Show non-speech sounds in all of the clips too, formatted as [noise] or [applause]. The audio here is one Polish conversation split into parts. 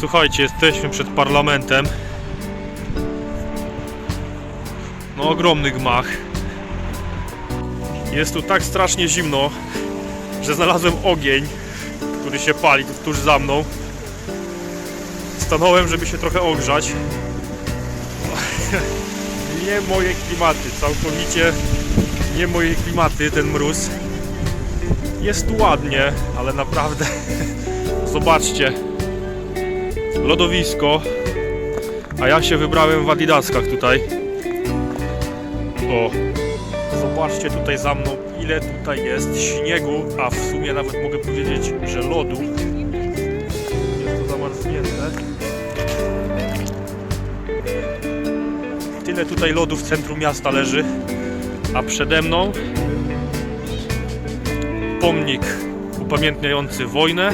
Słuchajcie, jesteśmy przed parlamentem. No ogromny gmach. Jest tu tak strasznie zimno, że znalazłem ogień, który się pali tuż za mną. Stanąłem, żeby się trochę ogrzać. [laughs] Nie moje klimaty, całkowicie nie moje klimaty, ten mróz. Jest tu ładnie, ale naprawdę [laughs] zobaczcie. Lodowisko. A ja się wybrałem w Adidaskach tutaj. O. Zobaczcie tutaj za mną, ile tutaj jest śniegu, a w sumie nawet mogę powiedzieć, że lodu. Jest to zamarznięte. Tyle tutaj lodu w centrum miasta leży, a przede mną pomnik upamiętniający wojnę.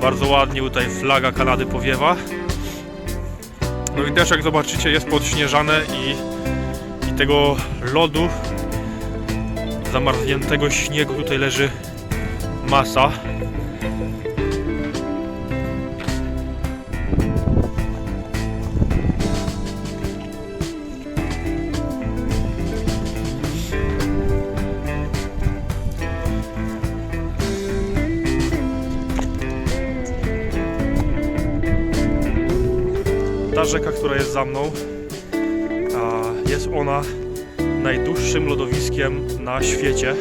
Bardzo ładnie tutaj flaga Kanady powiewa. No i też jak zobaczycie jest podśnieżane i, i tego lodu zamarzniętego śniegu tutaj leży masa. Rzeka, która jest za mną, jest ona najdłuższym lodowiskiem na świecie.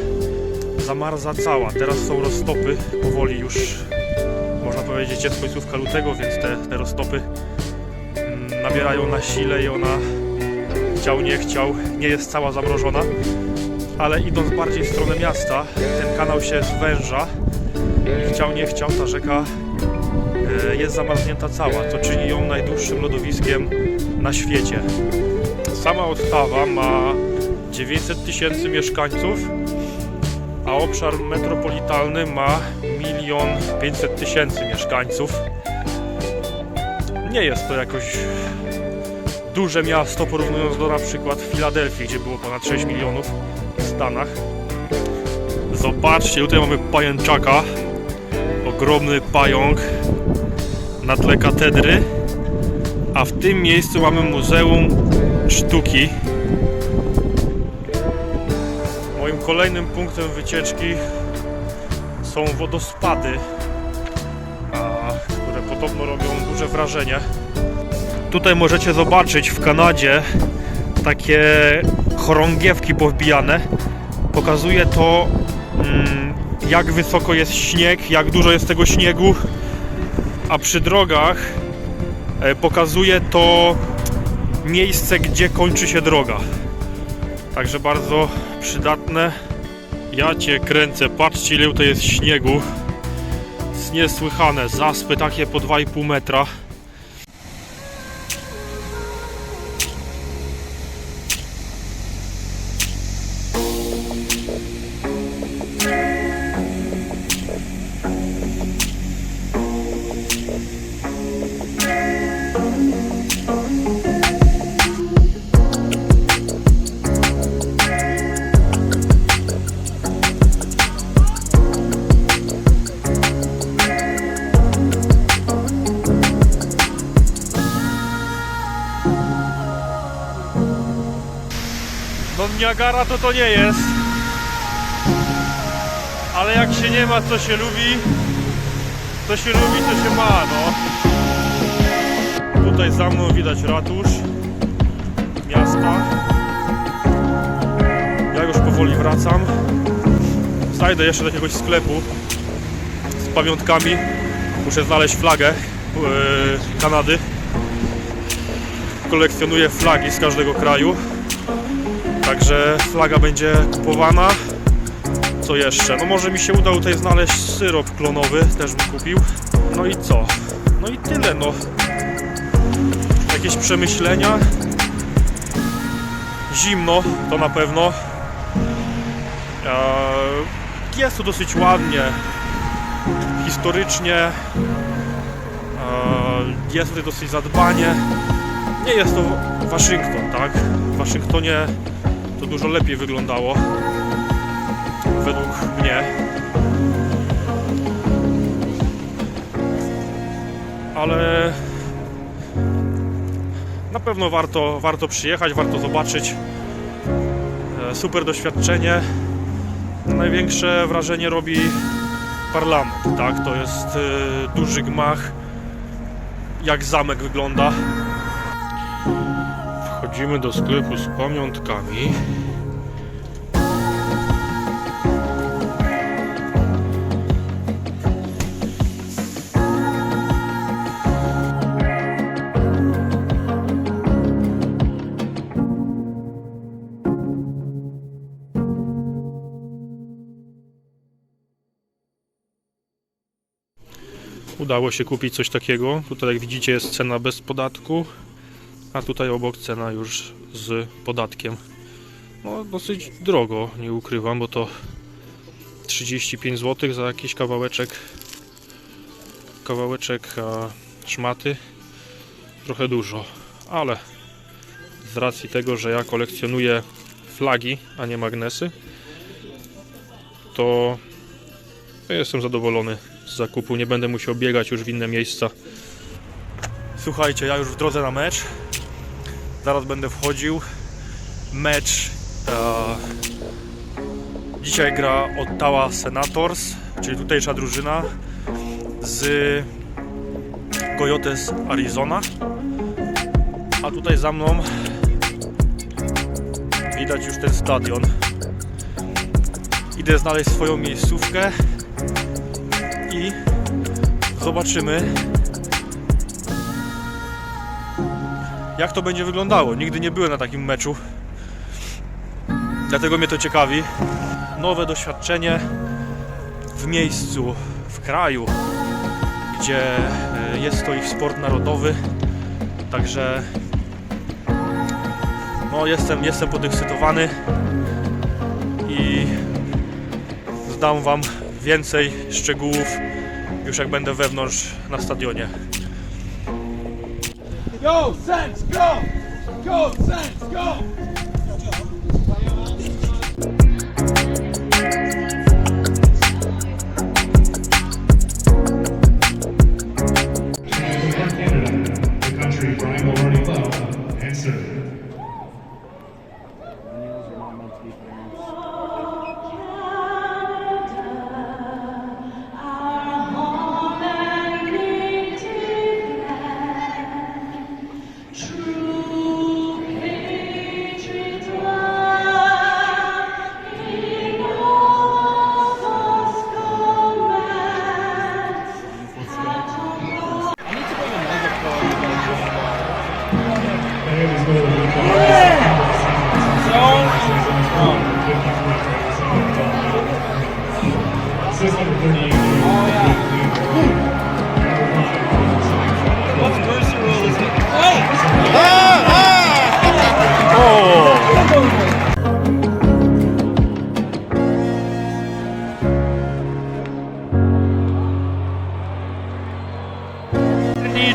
Zamarza cała. Teraz są roztopy, powoli już można powiedzieć jest końcówka lutego, więc te, te roztopy mm, nabierają na sile i ona chciał nie chciał, nie jest cała zamrożona. Ale idąc bardziej w stronę miasta, ten kanał się zwęża i chciał nie chciał ta rzeka jest zamarznięta cała. To czyni ją najdłuższym lodowiskiem na świecie. Sama Ottawa ma 900 tysięcy mieszkańców, a obszar metropolitalny ma 1 500 tysięcy mieszkańców. Nie jest to jakoś duże miasto porównując do na przykład Filadelfii, gdzie było ponad 6 milionów w Stanach. Zobaczcie, tutaj mamy pajęczaka. Ogromny pająk na tle katedry. A w tym miejscu mamy Muzeum Sztuki. Moim kolejnym punktem wycieczki są wodospady, które podobno robią duże wrażenie. Tutaj możecie zobaczyć w Kanadzie takie chorągiewki powbijane. Pokazuje to, mm, jak wysoko jest śnieg, jak dużo jest tego śniegu, a przy drogach e, pokazuje to miejsce, gdzie kończy się droga. Także bardzo przydatne. Ja cię kręcę, patrzcie ile tutaj jest śniegu. Jest niesłychane, zaspy takie po 2,5 metra. No Niagara to to nie jest. Ale jak się nie ma, co się lubi, to się lubi, to się ma, no. Tutaj za mną widać ratusz miasta. Ja już powoli wracam. Zajdę jeszcze do jakiegoś sklepu z pamiątkami. Muszę znaleźć flagę yy, Kanady. Kolekcjonuję flagi z każdego kraju. Także flaga będzie kupowana. Co jeszcze? No może mi się uda tutaj znaleźć syrop klonowy, też bym kupił. No i co? No i tyle, no. Jakieś przemyślenia. Zimno, to na pewno. Eee, Jest tu dosyć ładnie. Historycznie. Eee, Jest tutaj dosyć zadbanie. Nie jest to Waszyngton, tak? W Waszyngtonie to dużo lepiej wyglądało. Według mnie. ale na pewno warto, warto przyjechać, warto zobaczyć. E, Super doświadczenie. Największe wrażenie robi parlament, tak? To jest e, duży gmach. Jak zamek wygląda. Wchodzimy do sklepu z pamiątkami. Udało się kupić coś takiego. Tutaj jak widzicie jest cena bez podatku, a tutaj obok cena już z podatkiem. No dosyć drogo, nie ukrywam, bo to 35 zł za jakiś kawałeczek kawałeczek szmaty. Trochę dużo, ale z racji tego, że ja kolekcjonuję flagi, a nie magnesy, to jestem zadowolony z zakupu. Nie będę musiał biegać już w inne miejsca. Słuchajcie, ja już w drodze na mecz. Zaraz będę wchodził. Mecz. E, dzisiaj gra Ottawa Senators, czyli tutejsza drużyna z Coyotes Arizona. A tutaj za mną widać już ten stadion. Idę znaleźć swoją miejscówkę i zobaczymy jak to będzie wyglądało. Nigdy nie byłem na takim meczu. Dlatego mnie to ciekawi. Nowe doświadczenie w miejscu, w kraju, gdzie e, jest to ich sport narodowy. Także no jestem, jestem podekscytowany i zdam wam więcej szczegółów już jak będę wewnątrz na stadionie. Go, Saints, go! Go, Saints, go!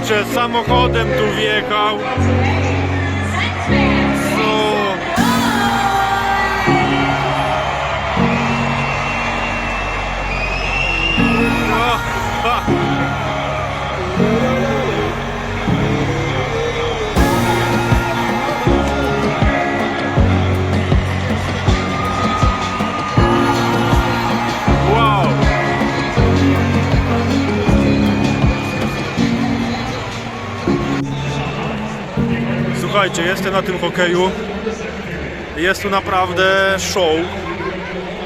Nicze, samochodem tu wjechał. Co? Ah, Słuchajcie, jestem na tym hokeju. Jest tu naprawdę show.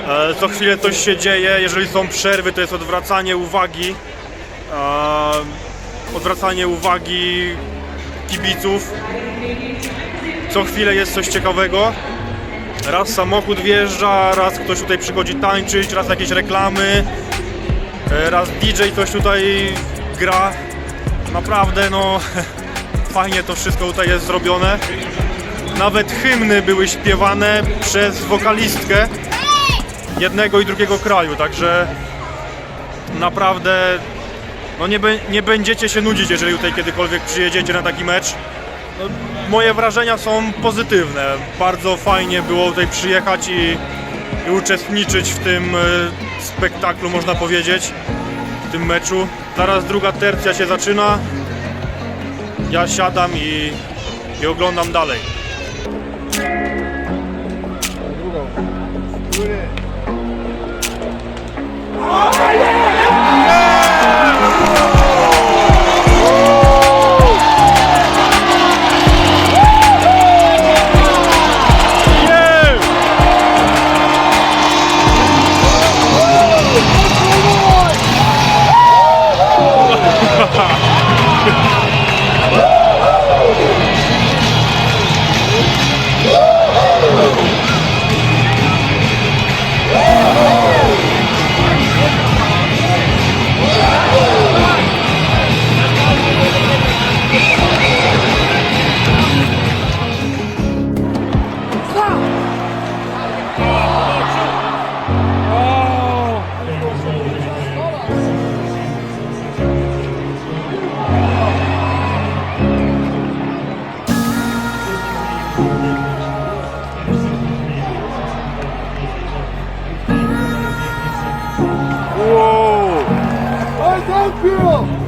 E, Co chwilę coś się dzieje. Jeżeli są przerwy, to jest odwracanie uwagi. e, Odwracanie uwagi kibiców. Co chwilę jest coś ciekawego. Raz samochód wjeżdża, raz ktoś tutaj przychodzi tańczyć, raz jakieś reklamy. e, Raz DJ coś tutaj gra. Naprawdę no [laughs] fajnie to wszystko tutaj jest zrobione. Nawet hymny były śpiewane przez wokalistkę jednego i drugiego kraju, także naprawdę no nie, nie będziecie się nudzić, jeżeli tutaj kiedykolwiek przyjedziecie na taki mecz. No, moje wrażenia są pozytywne. Bardzo fajnie było tutaj przyjechać i, i uczestniczyć w tym e, spektaklu, można powiedzieć, w tym meczu. Zaraz druga tercja się zaczyna. Ja siadam i, i oglądam dalej. Yeah! 兵。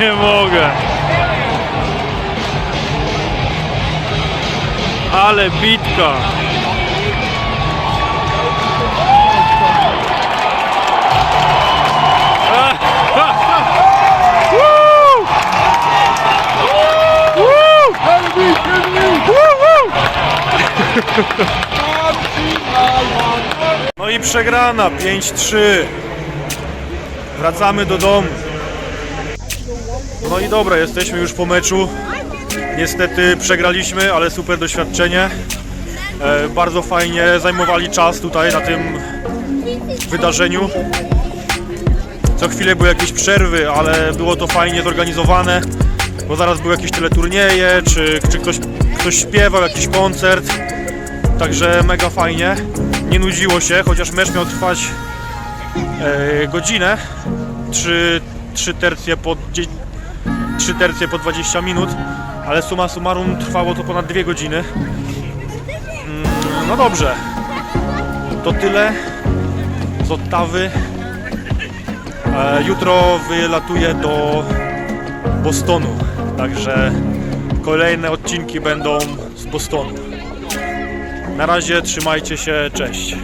Nie mogę. Ale bitka. No i przegrana 5-3. Wracamy do domu. No i dobra, jesteśmy już po meczu. Niestety przegraliśmy, ale super doświadczenie. E, bardzo fajnie zajmowali czas tutaj na tym wydarzeniu. Co chwilę były jakieś przerwy, ale było to fajnie zorganizowane, bo zaraz były jakieś teleturnieje, czy, czy ktoś, ktoś śpiewał, jakiś koncert. Także mega fajnie. Nie nudziło się, chociaż mecz miał trwać e, godzinę. Trzy, trzy tercje po trzy tercje po 20 minut, ale suma summarum trwało to ponad dwie godziny. Mm, No dobrze. To tyle z Ottawy. E, Jutro wylatuję do Bostonu, także kolejne odcinki będą z Bostonu. Na razie trzymajcie się, cześć.